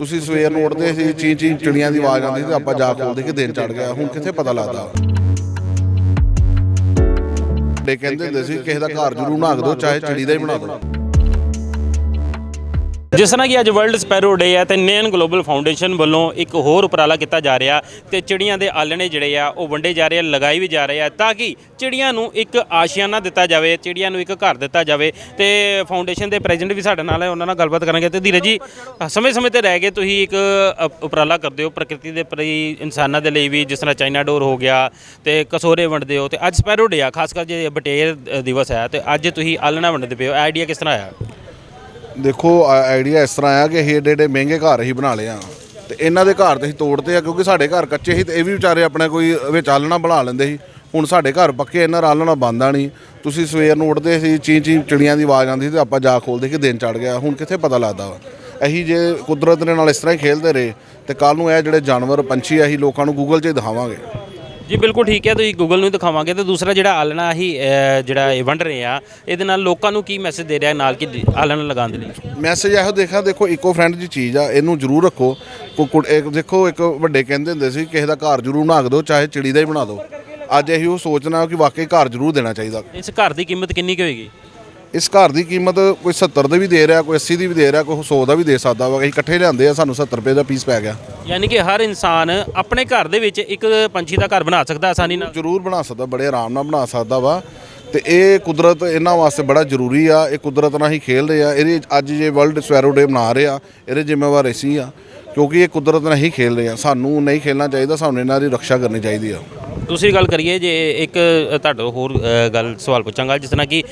ਤੁਸੀਂ ਸਵੇਰ ਨੂੰ ਉੱਠਦੇ ਸੀ ਚੀਂ ਚੀਂ ਚਿੜੀਆਂ ਦੀ ਆਵਾਜ਼ ਆਉਂਦੀ ਸੀ ਤੇ ਆਪਾਂ ਜਾ ਖੋਲਦੇ ਕਿ ਦਿਨ ਚੜ ਗਿਆ ਹੁਣ ਕਿੱਥੇ ਪਤਾ ਲੱਗਦਾ? ਡੇ ਕਹਿੰਦੇ ਹੁੰਦੇ ਸੀ ਕਿਸੇ ਦਾ ਘਰ ਜ਼ਰੂਰ ਕੇ ਦਿਓ ਚਾਹੇ ਚਿੜੀ ਦਾ ਹੀ ਬਣਾ ਦਿਓ। ਜਿਸ ਤਰ੍ਹਾਂ ਕਿ ਅੱਜ ਵਰਲਡ ਸਪੈਰੋ ਡੇ ਹੈ ਤੇ ਨੇਨ ਗਲੋਬਲ ਫਾਊਂਡੇਸ਼ਨ ਵੱਲੋਂ ਇੱਕ ਹੋਰ ਉਪਰਾਲਾ ਕੀਤਾ ਜਾ ਰਿਹਾ ਤੇ ਚਿੜੀਆਂ ਦੇ ਆਲਣੇ ਜਿਹੜੇ ਆ ਉਹ ਵੰਡੇ ਜਾ ਰਹੇ ਆ ਲਗਾਈ ਵੀ ਜਾ ਰਹੇ ਆ ਤਾਂ ਕਿ ਚਿੜੀਆਂ ਨੂੰ ਇੱਕ ਆਸ਼ੀਆਨਾ ਦਿੱਤਾ ਜਾਵੇ, ਚਿੜੀਆਂ ਨੂੰ ਇੱਕ ਘਰ ਦਿੱਤਾ ਜਾਵੇ ਤੇ ਫਾਊਂਡੇਸ਼ਨ ਦੇ ਪ੍ਰੈਜ਼ੀਡੈਂਟ ਵੀ ਸਾਡੇ ਨਾਲ ਹੈ, ਉਹਨਾਂ ਨਾਲ ਗੱਲਬਾਤ ਕਰਾਂਗੇ ਤੇ ਧੀਰਜ ਜੀ, ਸਮੇਂ-ਸਮੇਂ ਤੇ ਰਹਿ ਗਏ ਤੁਸੀਂ ਇੱਕ ਉਪਰਾਲਾ ਕਰਦੇ ਹੋ, ਪ੍ਰਕਿਰਤੀ ਦੇ ਪ੍ਰਤੀ ਇਨਸਾਨਾਂ ਦੇ ਲਈ ਵੀ ਜਿਸ ਤਰ੍ਹਾਂ ਚਾਈਨਾ ਡੋਰ ਹੋ ਗਿਆ ਤੇ ਕਸੋਰੇ ਵੰਡਦੇ ਹੋ ਤੇ ਅੱਜ ਸਪੈਰੋ ਡੇ ਆ, ਖਾਸ ਕਰ ਜੇ ਬਟੇਰ ਦਿਵਸ ਹੈ ਤੇ ਅੱਜ ਤੁਸੀਂ ਆਲਣਾ ਵੰਡਦੇ ਪਏ ਹੋ, ਆਈਡੀਆ ਕਿਸ ਤਰ੍ਹਾਂ ਆਇਆ? ਦੇਖੋ ਆਈਡੀਆ ਇਸ ਤਰ੍ਹਾਂ ਆ ਕਿ ਇਹ ਏਡੇ ਏਡੇ ਮਹਿੰਗੇ ਘਰ ਅਸੀਂ ਬਣਾ ਲਏ ਆ। ਤੇ ਇਹਨਾਂ ਦੇ ਘਰ ਤੇ ਅਸੀਂ ਤੋੜਦੇ ਆ, ਕਿਉਂਕਿ ਸਾਡੇ ਘਰ ਕੱਚੇ ਸੀ ਤੇ ਇਹ ਵੀ ਵਿਚਾਰੇ ਆਪਣੇ ਕੋਈ ਵਿੱਚ ਆਲਣਾ ਬਣਾ ਲੈਂਦੇ ਸੀ। ਹੁਣ ਸਾਡੇ ਘਰ ਪੱਕੇ ਇਹਨਾਂ ਨਾਲ ਆਲਣਾ ਬੰਦਾ ਨਹੀਂ। ਤੁਸੀਂ ਸਵੇਰ ਨੂੰ ਉੱਠਦੇ ਸੀ ਚੀਂ ਚੀਂ ਚਿੜੀਆਂ ਦੀ ਆਵਾਜ਼ ਆਉਂਦੀ ਸੀ ਤੇ ਆਪਾਂ ਜਾ ਖੋਲਦੇ ਕਿ ਦਿਨ ਚੜ ਗਿਆ। ਹੁਣ ਕਿੱਥੇ ਪਤਾ ਲੱਗਦਾ ਵਾ? ਅਸੀਂ ਜੇ ਕੁਦਰਤ ਦੇ ਨਾਲ ਇਸ ਤਰ੍ਹਾਂ ਹੀ ਖੇਲਦੇ ਰਹੇ, ਤੇ ਕੱਲ ਨੂੰ ਇਹ ਜਿਹੜੇ ਜਾਨਵਰ ਪੰਛੀ ਆ, ਅਸੀਂ ਲੋਕਾਂ ਨੂੰ ਗੂਗਲ 'ਚ ਦਿਖਾਵਾਂਗੇ। ਜੀ ਬਿਲਕੁਲ ਠੀਕ ਹੈ ਤੁਸੀਂ ਗੂਗਲ ਨੂੰ ਦਿਖਾਵਾਂਗੇ ਤੇ ਦੂਸਰਾ ਜਿਹੜਾ ਆਲਣਾ ਹੀ ਜਿਹੜਾ ਇਹ ਵੰਡ ਰਹੇ ਆ ਇਹਦੇ ਨਾਲ ਲੋਕਾਂ ਨੂੰ ਕੀ ਮੈਸੇਜ ਦੇ ਰਿਹਾ ਨਾਲ ਕਿ ਆਲਣਾ ਲਗਾਉਣ ਦੇ ਲਈ? ਮੈਸੇਜ ਇਹੋ ਦੇਖਿਆ ਦੇਖੋ ਇਕੋ ਫਰੈਂਡ ਦੀ ਚੀਜ਼ ਆ ਇਹਨੂੰ ਜ਼ਰੂਰ ਰੱਖੋ। ਦੇਖੋ ਇੱਕ ਵੱਡੇ ਕਹਿੰਦੇ ਹੁੰਦੇ ਸੀ ਕਿਸੇ ਦਾ ਘਰ ਜ਼ਰੂਰ ਬਣਾ ਦਿਓ ਚਾਹੇ ਚਿੜੀ ਦਾ ਹੀ ਬਣਾ ਦਿਓ। ਅੱਜ ਇਹੀ ਉਹ ਸੋਚਣਾ ਕਿ ਵਾਕਈ ਘਰ ਜ਼ਰੂਰ ਦੇਣਾ ਚਾਹੀਦਾ। ਇਸ ਘਰ ਦੀ ਕੀਮਤ ਕਿੰਨੀ ਕੁ ਹੋਏਗੀ? ਇਸ ਘਰ ਦੀ ਕੀਮਤ ਕੋਈ 70 ਦੇ ਵੀ ਦੇ ਰਿਹਾ ਕੋਈ 80 ਦੀ ਵੀ ਦੇ ਰਿਹਾ ਕੋਈ 100 ਦਾ ਵੀ ਦੇ ਸਕਦਾ ਵਾ। ਅਸੀਂ ਇਕੱਠੇ ਲਿਆਂਦੇ ਆ ਸਾਨੂੰ 70 ਰੁਪਏ ਦਾ ਪੀਸ ਪੈ ਗਿਆ। ਯਾਨੀ ਕਿ ਹਰ ਇਨਸਾਨ ਆਪਣੇ ਘਰ ਦੇ ਵਿੱਚ ਇੱਕ ਪੰਛੀ ਦਾ ਘਰ ਬਣਾ ਸਕਦਾ ਆਸਾਨੀ ਨਾਲ। ਜ਼ਰੂਰ ਬਣਾ ਸਕਦਾ ਬੜੇ ਆਰਾਮ ਨਾਲ ਬਣਾ ਸਕਦਾ ਵਾ। ਤੇ ਇਹ ਕੁਦਰਤ ਇਹਨਾਂ ਵਾਸਤੇ ਬੜਾ ਜ਼ਰੂਰੀ ਆ। ਇਹ ਕੁਦਰਤ ਨਾਲ ਹੀ ਖੇਲ ਰਹੇ ਆ। ਇਹਦੇ ਅੱਜ ਜੇ ਵਰਲਡ ਸਵੈਰੋ ਡੇ ਮਨਾ ਰਹੇ ਆ ਇਹਦੇ ਜ਼ਿੰਮੇਵਾਰ ਅਸੀਂ ਆ। ਕਿਉਂਕਿ ਇਹ ਕੁਦਰਤ ਨਾਲ ਹੀ ਖੇਲ ਰਹੇ ਆ। ਸਾਨੂੰ ਨਹੀਂ ਖੇਲਣਾ ਚਾਹੀਦਾ ਸਾਨੂੰ ਇਹਨਾਂ ਦੀ ਰੱਖਿਆ ਕਰਨੀ ਚਾਹੀਦੀ ਆ। ਦੂਸਰੀ ਗੱਲ ਕਰੀਏ ਜੇ ਇੱਕ ਤੁਹਾਡੇ ਹੋਰ ਗੱਲ ਸਵਾਲ ਪੁੱਛਾਂਗਾ ਜਿਸ ਤਰ੍ਹਾਂ ਕਿ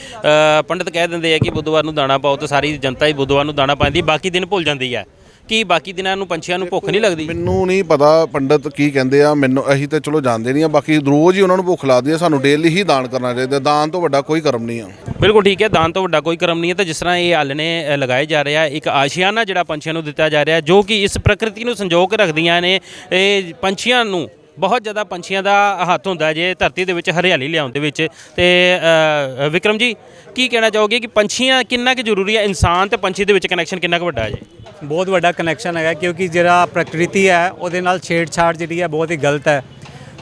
ਪੰਡਤ ਕਹਿ ਦਿੰਦੇ ਆ ਕਿ ਬੁੱਧਵਾਰ ਨੂੰ ਦਾਣਾ ਪਾਓ ਤੇ ਸਾਰੀ ਜਨਤਾ ਹੀ ਬੁੱਧਵਾਰ ਨੂੰ ਦਾਣਾ ਪਾਉਂਦੀ ਬਾਕੀ ਦਿਨ ਭੁੱਲ ਜਾਂਦੀ ਹੈ ਕੀ ਬਾਕੀ ਦਿਨਾਂ ਨੂੰ ਪੰਛੀਆਂ ਨੂੰ ਭੁੱਖ ਨਹੀਂ ਲੱਗਦੀ? ਮੈਨੂੰ ਨਹੀਂ ਪਤਾ ਪੰਡਤ ਕੀ ਕਹਿੰਦੇ ਆ ਮੈਨੂੰ ਅਸੀਂ ਤੇ ਚਲੋ ਜਾਣਦੇ ਨਹੀਂ ਆ ਬਾਕੀ ਰੋਜ਼ ਹੀ ਉਹਨਾਂ ਨੂੰ ਭੁੱਖ ਲੱਗਦੀ ਆ ਸਾਨੂੰ ਡੇਲੀ ਹੀ ਦਾਨ ਕਰਨਾ ਚਾਹੀਦਾ ਦਾਨ ਤੋਂ ਵੱਡਾ ਕੋਈ ਕਰਮ ਨਹੀਂ ਆ। ਬਿਲਕੁਲ ਠੀਕ ਹੈ ਦਾਨ ਤੋਂ ਵੱਡਾ ਕੋਈ ਕਰਮ ਨਹੀਂ ਹੈ ਤੇ ਜਿਸ ਤਰ੍ਹਾਂ ਇਹ ਆਲਣੇ ਲਗਾਏ ਜਾ ਰਹੇ ਇੱਕ ਆਸ਼ੀਆਨਾ ਜਿਹੜਾ ਪੰਛੀਆਂ ਨੂੰ ਦਿੱਤਾ ਜਾ ਰਿਹਾ ਜੋ ਕਿ ਇਸ ਪ੍ਰਕਿਰਤੀ ਨੂੰ ਸੰਜੋ ਕੇ ਰੱਖਦੀਆਂ ਨੇ ਇਹ ਪੰਛੀਆਂ ਨੂੰ। ਬਹੁਤ ਜ਼ਿਆਦਾ ਪੰਛੀਆਂ ਦਾ ਹੱਥ ਹੁੰਦਾ ਜੇ ਧਰਤੀ ਦੇ ਵਿੱਚ ਹਰਿਆਲੀ ਲਿਆਉਣ ਦੇ ਵਿੱਚ। ਤੇ ਅ, ਵਿਕਰਮ ਜੀ ਕੀ ਕਹਿਣਾ ਚਾਹੋਗੇ ਕਿ ਪੰਛੀਆਂ ਕਿੰਨਾ ਕੁ ਜ਼ਰੂਰੀ ਹੈ? ਇਨਸਾਨ ਤੇ ਪੰਛੀ ਦੇ ਵਿੱਚ ਕਨੈਕਸ਼ਨ ਕਿੰਨਾ ਕੁ ਵੱਡਾ ਹੈ ਜੀ? ਬਹੁਤ ਵੱਡਾ ਕਨੈਕਸ਼ਨ ਹੈਗਾ ਕਿਉਂਕਿ ਜਿਹੜਾ ਪ੍ਰਕਿਰਤੀ ਹੈ ਉਹਦੇ ਨਾਲ ਛੇੜਛਾੜ ਜਿਹੜੀ ਹੈ ਬਹੁਤ ਹੀ ਗਲਤ ਹੈ।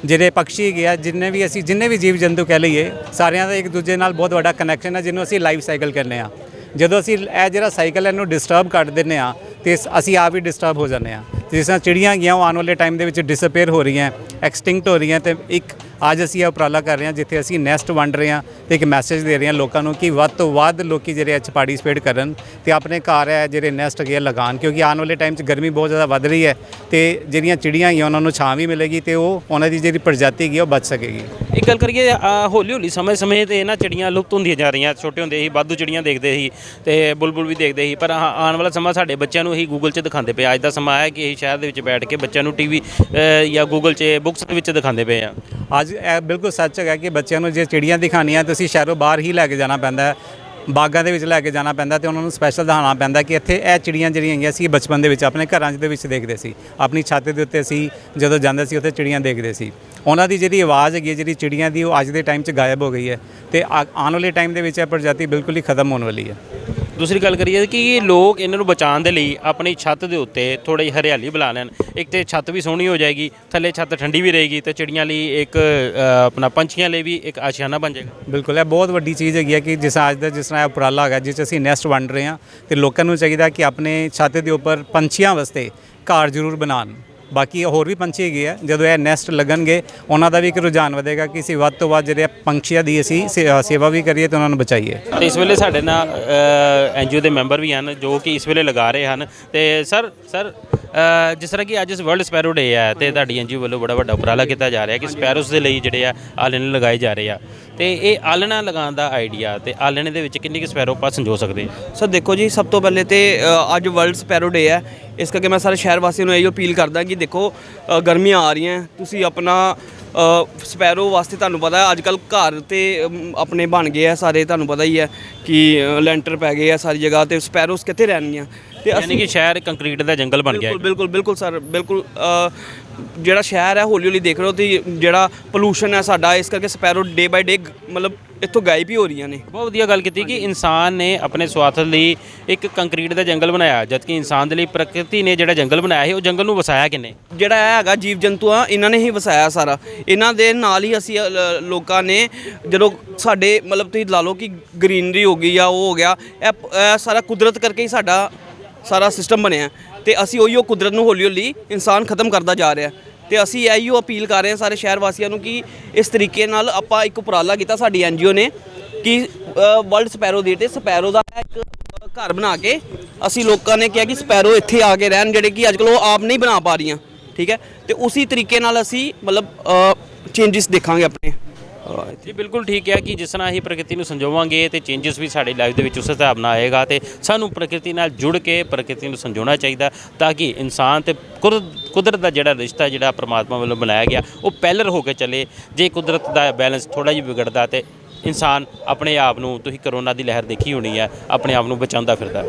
ਜਿਹੜੇ ਪੰਛੀ ਹੈਗੇ ਆ ਜਿੰਨੇ ਵੀ ਅਸੀਂ ਜਿੰਨੇ ਵੀ ਜੀਵ ਜੰਤੂ ਕਹਿ ਲਈਏ ਸਾਰਿਆਂ ਦਾ ਇੱਕ ਦੂਜੇ ਨਾਲ ਬਹੁਤ ਵੱਡਾ ਕਨੈਕਸ਼ਨ ਹੈ ਜਿਹਨੂੰ ਅਸੀਂ ਲਾਈਫ ਸਾਈਕਲ ਕਹਿੰਦੇ ਆ ਜਦੋਂ ਅਸੀਂ ਇਹ ਜਿਹੜਾ ਸਾਈਕਲ ਹੈ ਇਹਨੂੰ ਡਿਸਟਰਬ ਕਰ ਦਿੰਦੇ ਆ ਤੇ ਇਸ- ਅਸੀਂ ਆਪ ਹੀ ਡਿਸਟਰਬ ਹੋ ਜਾਂਦੇ ਆ ਜਿਸ ਤਰ੍ਹਾਂ ਚਿੜੀਆਂ ਹੈਗੀਆਂ ਉਹ ਆਉਣ ਵਾਲੇ ਟਾਈਮ ਦੇ ਵਿੱਚ ਡਿਸਅਪੀਅਰ ਹੋ ਰਹੀਆਂ ਐਕਸਟਿੰਕਟ ਹੋ ਰਹੀਆਂ ਤੇ ਇੱਕ ਅੱਜ ਅਸੀਂ ਇਹ ਉਪਰਾਲਾ ਕਰ ਰਹੇ ਹਾਂ, ਜਿੱਥੇ ਅਸੀਂ ਨੈਸਟ ਵੰਡ ਰਹੇ ਹਾਂ ਤੇ ਇੱਕ ਮੈਸੇਜ ਦੇ ਰਹੇ ਹਾਂ ਲੋਕਾਂ ਨੂੰ ਕਿ ਵੱਧ ਤੋਂ ਵੱਧ ਲੋਕੀ ਜਿਹੜੇ ਅੱਜ 'ਚ ਪਾਰਟਿਸਿਪੇਟ ਕਰਨ ਤੇ ਆਪਣੇ ਘਰ ਹੈ ਜਿਹੜੇ ਨੈਸਟ ਹੈਗੇ ਆ, ਲਗਾਉਣ, ਕਿਉਂਕਿ ਆਉਣ ਵਾਲੇ ਟਾਈਮ 'ਚ ਗਰਮੀ ਬਹੁਤ ਜ਼ਿਆਦਾ ਵੱਧ ਰਹੀ ਹੈ ਤੇ ਜਿਹੜੀਆਂ ਚਿੜੀਆਂ ਹੈਗੀਆਂ ਉਹਨਾਂ ਨੂੰ ਛਾਂ ਵੀ ਮਿਲੇਗੀ ਤੇ ਉਹ, ਉਹਨਾਂ ਦੀ ਜਿਹੜੀ ਪ੍ਰਜਾਤੀ ਹੈਗੀ ਉਹ ਬਚ ਸਕੇਗੀ। ਇੱਕ ਗੱਲ ਕਰੀਏ ਹੌਲੀ ਹੌਲੀ ਸਮੇਂ ਸਮੇਂ ਤੇ ਇਹਨਾਂ ਚਿੜੀਆਂ ਲੁਪਤ ਹੁੰਦੀਆਂ ਜਾ ਰਹੀਆਂ, ਛੋਟੇ ਹੁੰਦੇ ਸੀ, ਵਾਧੂ ਚਿੜੀਆਂ ਦੇਖਦੇ ਸੀ ਤੇ ਬੁਲਬੁਲ ਵੀ ਦੇਖਦੇ ਸੀ, ਪਰ ਆਹ ਆਉਣ ਵਾਲਾ ਸਮਾਂ ਸਾਡੇ ਬੱਚਿਆਂ ਨੂੰ ਅਸੀਂ ਗੂਗਲ 'ਚ ਦਿਖਾਉਂਦੇ ਪਏ ਅੱਜ ਦਾ ਸਮਾਂ ਹੈ ਕਿ ਅਸੀਂ ਸ਼ਹਿਰ ਦੇ ਵਿੱਚ ਬੈਠ ਕੇ ਬੱਚਿਆਂ ਨੂੰ ਟੀਵੀ ਜਾਂ ਗੂਗਲ 'ਚ ਬੁੱਕਸ ਦੇ ਵਿੱਚ ਦਿਖਾਉਂਦੇ ਪਏ ਆ। ਅੱਜ ਇਹ ਬਿਲਕੁਲ ਸੱਚ ਹੈਗਾ ਕਿ ਬੱਚਿਆਂ ਨੂੰ ਜੇ ਚਿੜੀਆਂ ਦਿਖਾਣੀਆਂ ਤੁਸੀਂ ਸ਼ਹਿਰੋਂ ਬਾਹਰ ਹੀ ਲੈ ਕੇ ਜਾਣਾ ਪੈਂਦਾ ਹੈ। ਬਾਗਾਂ ਦੇ ਵਿੱਚ ਲੈ ਕੇ ਜਾਣਾ ਪੈਂਦਾ ਤੇ ਉਹਨਾਂ ਨੂੰ ਸਪੈਸ਼ਲ ਦਿਖਾਉਣਾ ਪੈਂਦਾ ਕਿ ਇੱਥੇ ਇਹ ਚਿੜੀਆਂ ਜਿਹੜੀਆਂ ਹੈਗੀਆਂ ਸੀ ਬਚਪਨ ਦੇ ਵਿੱਚ ਆਪਣੇ ਘਰਾਂ 'ਚ ਦੇ ਵਿੱਚ ਦੇਖਦੇ ਸੀ। ਆਪਣੀ ਛੱਤ ਦੇ ਉੱਤੇ ਅਸੀਂ ਜਦੋਂ ਜਾਂਦੇ ਸੀ ਉੱਥੇ ਚਿੜੀਆਂ ਦੇਖਦੇ ਸੀ। ਉਹਨਾਂ ਦੀ ਜਿਹੜੀ ਆਵਾਜ਼ ਹੈਗੀ ਹੈ, ਜਿਹੜੀ ਚਿੜੀਆਂ ਦੀ, ਉਹ ਅੱਜ ਦੇ ਟਾਈਮ 'ਚ ਗਾਇਬ ਹੋ ਗਈ ਹੈ ਤੇ ਆ- ਆਉਣ ਵਾਲੇ ਟਾਈਮ ਦੇ ਵਿੱਚ ਇਹ ਪ੍ਰਜਾਤੀ ਬਿਲਕੁਲ ਹੀ ਖਤਮ ਹੋਣ ਵਾਲੀ ਹੈ। ਦੂਸਰੀ ਗੱਲ ਕਰੀਏ ਕਿ ਲੋਕ ਇਹਨਾਂ ਨੂੰ ਬਚਾਉਣ ਦੇ ਲਈ ਆਪਣੀ ਛੱਤ ਦੇ ਉੱਤੇ ਥੋੜੀ ਹਰਿਆਲੀ ਬੁਲਾ ਲੈਣ। ਇੱਕ ਤੇ ਛੱਤ ਵੀ ਸੋਹਣੀ ਹੋ ਜਾਏਗੀ, ਥੱਲੇ ਛੱਤ ਠੰਡੀ ਵੀ ਰਹੇਗੀ ਤੇ ਚਿੜੀਆਂ ਲਈ ਇੱਕ ਆਪਣਾ ਪੰਛੀਆਂ ਲਈ ਵੀ ਇੱਕ ਆਸ਼ਿਆਨਾ ਬਣ ਜਾਏਗਾ। ਬਿਲਕੁਲ, ਇਹ ਬਹੁਤ ਵੱਡੀ ਚੀਜ਼ ਹੈਗੀ ਹੈ ਕਿ ਜਿਸ ਅੱਜ ਦਾ ਜਿਸ ਤਰ੍ਹਾਂ ਇਹ ਉਪਰਾਲਾ ਹੈਗਾ, ਜਿਸ 'ਚ ਅਸੀਂ ਨੈਸਟ ਵੰਡ ਰਹੇ ਹਾਂ, ਤੇ ਲੋਕਾਂ ਨੂੰ ਚਾਹੀਦਾ ਕਿ ਆਪਣੇ ਛੱਤ ਦੇ ਉੱਪਰ ਪੰਛੀਆਂ ਵਾਸਤੇ ਘਰ ਜ਼ਰੂਰ ਬਣਾਉਣ। ਬਾਕੀ ਹੋਰ ਵੀ ਪੰਛੀ ਹੈਗੇ ਆ ਜਦੋਂ ਇਹ ਨੈਸਟ ਲੱਗਣਗੇ ਉਹਨਾਂ ਦਾ ਵੀ ਇੱਕ ਰੁਝਾਨ ਵਧੇਗਾ ਕਿ ਅਸੀਂ ਵੱਧ ਤੋਂ ਵੱਧ ਜਿਹੜੇ ਪੰਛੀਆਂ ਦੀ ਅਸੀਂ ਸੇ- ਅ, ਸੇਵਾ ਵੀ ਕਰੀਏ ਤੇ ਉਹਨਾਂ ਨੂੰ ਬਚਾਈਏ। ਤੇ ਇਸ ਵੇਲੇ ਸਾਡੇ ਨਾਲ ਐਨਜੀਓ ਦੇ ਮੈਂਬਰ ਵੀ ਹਨ ਜੋ ਕਿ ਇਸ ਵੇਲੇ ਲਗਾ ਰਹੇ ਹਨ। ਤੇ ਸਰ ਸਰ ਅ, ਜਿਸ ਤਰ੍ਹਾਂ ਕਿ ਅੱਜ ਵਰਲਡ ਸਪੈਰੋ ਡੇ ਹੈ ਤੇ ਤੁਹਾਡੀ ਐਨਜੀਓ ਵੱਲੋਂ ਬੜਾ ਵੱਡਾ ਉਪਰਾਲਾ ਕੀਤਾ ਜਾ ਰਿਹਾ ਕਿ ਸਪੈਰੋਸ ਦੇ ਲਈ ਜਿਹੜੇ ਆ ਆਲਣੇ ਲਗਾਏ ਜਾ ਰਹੇ ਆ। ਤੇ ਇਹ ਆਲਣਾ ਲਗਾਉਣ ਦਾ ਆਈਡੀਆ ਤੇ ਆਲਣੇ ਦੇ ਵਿੱਚ ਕਿੰਨੀ ਕੁ ਸਪੈਰੋ ਆਪਾਂ ਸੰਜੋ ਸਕਦੇ ਸਰ ਦੇਖੋ ਜੀ ਸਭ ਤੋਂ ਪਹਿਲੇ ਤੇ ਅ, ਅੱਜ ਵਰਲਡ ਸਪੈਰੋ ਡੇ ਹੈ ਇਸ ਕਰਕੇ ਮੈਂ ਸਾਰੇ ਸ਼ਹਿਰ ਵਾਸੀਆਂ ਨੂੰ ਇਹੀ ਅਪੀਲ ਕਰਦਾ ਕਿ ਦੇਖੋ ਅ, ਗਰਮੀਆਂ ਆ ਰਹੀਆਂ ਤੁਸੀਂ ਆਪਣਾ ਅ, ਸਪੈਰੋ ਵਾਸਤੇ ਤੁਹਾਨੂੰ ਪਤਾ ਅੱਜ ਕੱਲ ਘਰ ਤੇ ਅਮ, ਆਪਣੇ ਬਣ ਗਏ ਆ ਸਾਰੇ ਤੁਹਾਨੂੰ ਪਤਾ ਹੀ ਹੈ ਕਿ ਅ, ਲੈਂਟਰ ਪੈ ਗਏ ਆ ਸਾਰੀ ਜਗ੍ਹਾ ਤੇ ਸਪੈਰੋਸ ਕਿੱਥੇ ਰਹਿਣਗੀਆਂ? ਤੇ ਯਾਨੀ ਕਿ ਸ਼ਹਿਰ ਕੰਕਰੀਟ ਦਾ ਜੰਗਲ ਬਣ ਗਿਆ ਹੈ ਬਿਲਕੁਲ ਬਿਲਕੁਲ ਬਿਲਕੁਲ ਸਰ ਬਿਲਕੁਲ ਅ, ਜਿਹੜਾ ਸ਼ਹਿਰ ਹੈ ਹੌਲੀ ਹੌਲੀ ਦੇਖ ਰਹੇ ਹੋ ਤੇ ਜਿਹੜਾ ਪੋਲੂਸ਼ਨ ਹੈ ਸਾਡਾ ਇਸ ਕਰਕੇ ਸਪੈਰੋ ਡੇ ਬਾਈ ਡੇ ਮਤਲਬ ਇੱਥੋਂ ਗਾਇਬ ਹੀ ਹੋ ਰਹੀਆਂ ਨੇ। ਬਹੁਤ ਵਧੀਆ ਗੱਲ ਕੀਤੀ ਕਿ ਇਨਸਾਨ ਨੇ ਆਪਣੇ ਸਵਾਰਥ ਲਈ ਇੱਕ ਕੰਕਰੀਟ ਦਾ ਜੰਗਲ ਬਣਾਇਆ ਜਦਕਿ ਇਨਸਾਨ ਦੇ ਲਈ ਪ੍ਰਕਿਰਤੀ ਨੇ ਜਿਹੜਾ ਜੰਗਲ ਬਣਾਇਆ ਸੀ ਉਹ ਜੰਗਲ ਨੂੰ ਵਸਾਇਆ ਕਿਨੇ? ਜਿਹੜਾ ਇਹ ਹੈਗਾ ਜੀਵ ਜੰਤੂ ਆ ਇਹਨਾਂ ਨੇ ਹੀ ਵਸਾਇਆ ਸਾਰਾ। ਇਹਨਾਂ ਦੇ ਨਾਲ ਹੀ ਅਸੀਂ ਅ, ਲ- ਲੋਕਾਂ ਨੇ ਜਦੋਂ ਸਾਡੇ ਮਤਲਬ ਤੁਸੀਂ ਲਾ ਲਓ ਕਿ ਗ੍ਰੀਨਰੀ ਹੋ ਗਈ ਆ ਉਹ ਹੋ ਗਿਆ ਇਹ ਪ- ਇਹ ਸਾਰਾ ਕੁਦਰਤ ਕਰਕੇ ਹੀ ਸਾਡਾ ਸਾਰਾ ਸਿਸਟਮ ਬਣਿਆ ਤੇ ਅਸੀਂ ਉਹੀ ਉਹ ਕੁਦਰਤ ਨੂੰ ਹੌਲੀ ਹੌਲੀ ਇਨਸਾਨ ਖਤਮ ਕਰਦਾ ਜਾ ਰਿਹਾ ਤੇ ਅਸੀਂ ਇਹੀਓ ਅਪੀਲ ਕਰ ਰਹੇ ਹਾਂ ਸਾਰੇ ਸ਼ਹਿਰ ਵਾਸੀਆਂ ਨੂੰ ਕਿ ਇਸ ਤਰੀਕੇ ਨਾਲ ਆਪਾਂ ਇੱਕ ਉਪਰਾਲਾ ਕੀਤਾ ਸਾਡੀ ਐਨਜੀਓ ਨੇ ਕਿ ਵਰਲਡ ਸਪੈਰੋ ਡੇ ਤੇ ਸਪੈਰੋ ਦਾ ਇੱਕ ਘਰ ਬਣਾ ਕੇ ਅਸੀਂ ਲੋਕਾਂ ਨੇ ਕਿਹਾ ਕਿ ਸਪੈਰੋ ਇੱਥੇ ਆ ਕੇ ਰਹਿਣ ਜਿਹੜੇ ਕਿ ਅੱਜਕੱਲ ਉਹ ਆਪ ਨਹੀਂ ਬਣਾ ਪਾ ਰਹੀਆਂ, ਠੀਕ ਹੈ? ਤੇ ਉਸੇ ਤਰੀਕੇ ਨਾਲ ਅਸੀਂ ਮਤਲਬ ਚੇਂਜਸ ਦੇਖਾਂਗੇ ਆਪਣੇ ਜੀ, ਬਿਲਕੁਲ ਠੀਕ ਹੈ ਕਿ ਜਿਸ ਤਰ੍ਹਾਂ ਅਸੀਂ ਪ੍ਰਕਿਰਤੀ ਨੂੰ ਸੰਜੋਵਾਂਗੇ ਤੇ ਚੇਂਜਸ ਵੀ ਸਾਡੀ ਲਾਈਫ ਦੇ ਵਿੱਚ ਉਸ ਹਿਸਾਬ ਨਾਲ ਆਏਗਾ ਤੇ ਸਾਨੂੰ ਪ੍ਰਕਿਰਤੀ ਨਾਲ ਜੁੜ ਕੇ ਪ੍ਰਕਿਰਤੀ ਨੂੰ ਸੰਜੋਣਾ ਚਾਹੀਦਾ ਤਾਂ ਕਿ ਇਨਸਾਨ ਤੇ ਕੁਦਰਤ ਕੁਦਰਤ ਦਾ ਜਿਹੜਾ ਰਿਸ਼ਤਾ ਜਿਹੜਾ ਪ੍ਰਮਾਤਮਾ ਵੱਲੋਂ ਬਣਾਇਆ ਗਿਆ, ਉਹ ਪੈਲਰ ਹੋ ਕੇ ਚੱਲੇ। ਜੇ ਕੁਦਰਤ ਦਾ ਬੈਲੈਂਸ ਥੋੜਾ ਜਿਹਾ ਵਿਗੜਦਾ ਤੇ ਇਨਸਾਨ ਆਪਣੇ ਆਪ ਨੂੰ, ਤੁਸੀਂ ਕਰੋਨਾ ਦੀ ਲਹਿਰ ਦੇਖੀ ਹੋਣੀ ਹੈ, ਆਪਣੇ ਆਪ ਨੂੰ ਬਚਾਉਂਦਾ ਫਿਰਦਾ।